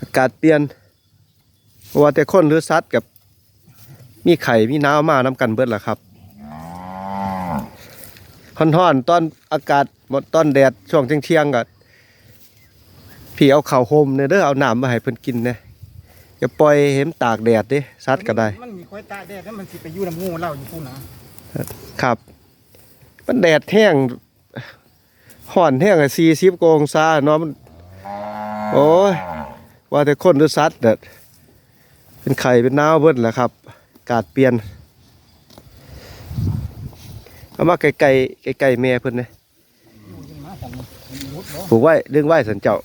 อากาศเปลี่ยนบ่ว่าแต่คนหรือสัตว์กับมีไข่มีน้ำมาน้ำกันเบิดล่ะครับฮ้อนๆตอนอากาศหมดตอนแดดช่วงเที่ยงๆก็พี่เอาข้าวโฮมเนี่ยเด้อเอาน้ำมาให้เพิ่นกินนะอย่าปล่อยเห็นตากแดดเด้สัตว์ก็ได้ มันมีควายตาแดดแล้วมันสิไปอยู่น้ำงูเล่าอยู่พูนนะครับ มันแดดแห้ง ห่อนแห้งอะสี่สิบองศาเนาะมันโอ้ยว่าแต่คนหรือสัตว์เด็ดเป็นไข่เป็นน้าวเบิ้ลแหละครับ กาศเปลี่ยนเอามาไกลๆไกลๆแม่เพิ่นเนี่ยผูกไว้ดึงไว้สันเจ้า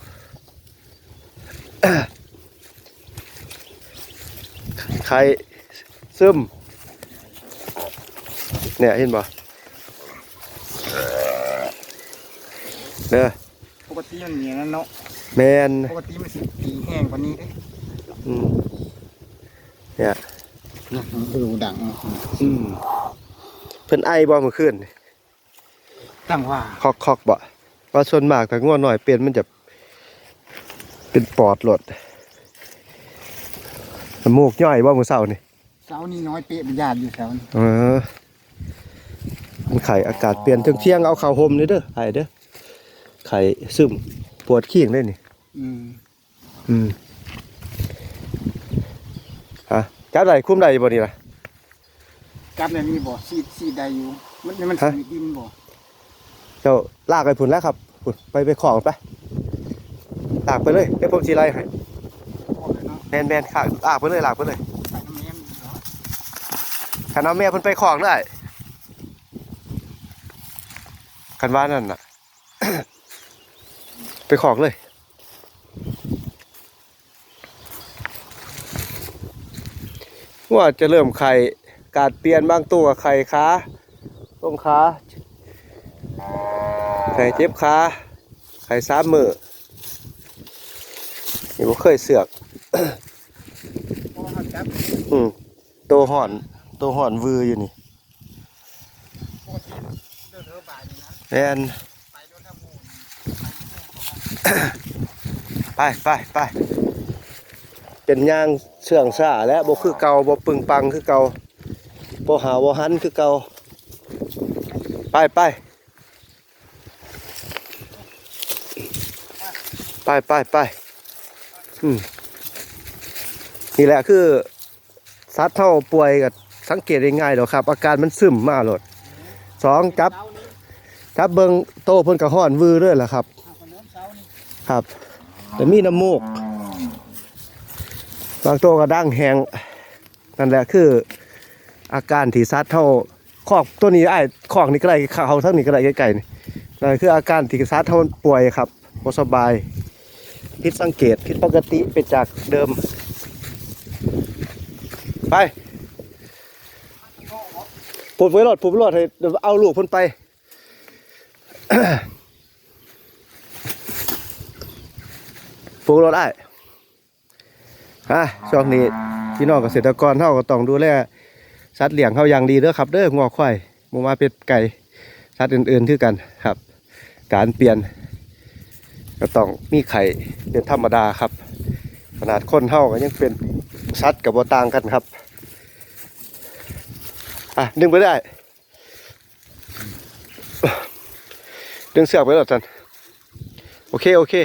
ไข่ซึมเนี่ยเห็นบ่ เด้อปกติมันมีอย่างนั้นเนาะแมนปกติมันสิตีแห้งกว่านี้เด้อืมเนี่ยดูดังอืมเพิ่นไอบ่เมื่อคืนตั้งว่าคอกคอกบ่เพราะส่วนมากถ้าง่วหน่อยเปลี่ยนมันจะ เป็นปอดหลดน้ำมูกย่อยบ่มื้อเช้านี่เสานี่น้อยเป๊ะเป็นญาติอยู่เสานี่เออมันไข่อากาศเปลี่ยนเที่ยงๆเอาข้าวห่มนี่เด้อไข่เด้อ ไข่ซึมปวดขี้งได้นี่อืมอืมฮะจับได้คุ้มได้บ่นี่ล่ะกลับเนี่ยมีบ่ซีดซีดใดอยู่ มันมันฮะสีดินบ่เจ้าลากไปพุ่นแล้วครับพุ่นไปไปของไปลากไปเลยเดี๋ยวผมสิไล่ให้พอเลยเนาะแมนแมนๆค่ะลากไปเลยลากไปเลยใส่น้ำแม่นเนาะคันเอาแม่เพิ่นไปของได้คันว่านั่นน่ะ ไปของเลย ว่าจะเริ่มไข่กาดเปลี่ยนบางตัวไข่ขาต้มขาไข่เจ็บขาไข่สามมือนี่บ่เคยเสือกอืมตัวห่อนตัวห่อนวืออยู่นี่แอนน ไปไปไปเป็นย่างเชื่องซ่าและบ่คือเก่าบ่ปึงปังคือเก่าบ่หาบ่หันคือเก่าไปไปไปไปไปอืมนี่แหละคือสัตว์เท่าป่วยกับสังเกตได้ง่ายดอกครับ อาการมันซึมมาโลดสองจับเสานี่จับเบิงโตเพิ่นกระห้อนวือเรื่อยแหละครับ ครับ แต่มีน้ำมูก บางตัวก็ดั้งแหงนั่นแหละคืออาการที่ซัดเท่าคอกตัวนี้ไอ้ายคอกนี่ก็ได้เขาทั้งนี้ก็ได้ใกล้ๆนี่นั่นคืออาการที่ซัดเท่าป่วยครับบ่สบายผิดสังเกตผิดปกติไปจากเดิม ไปปลดไว้รอดปลดไว้รอดให้เดี๋ยวเอาลูกพิ่นไป ปลูกรถได้ฮะช่วงนี้พี่น้องเกษตรกรเฮาก็ต้องดูแลสัตว์เลี้ยงเฮาอย่างดีเด้อครับเด้องอควายหมูมาเป็ดไก่สัตว์อื่นๆคือกันครับ การเปลี่ยน ก็ต้องมีไข่เป็นธรรมดาครับ ขนาดคนเฮาก็ยังเป็นสัตว์กับบต่างกันครับอะดึงไปได้ดึงเสือกไปแล้วท่านโอเค โอเค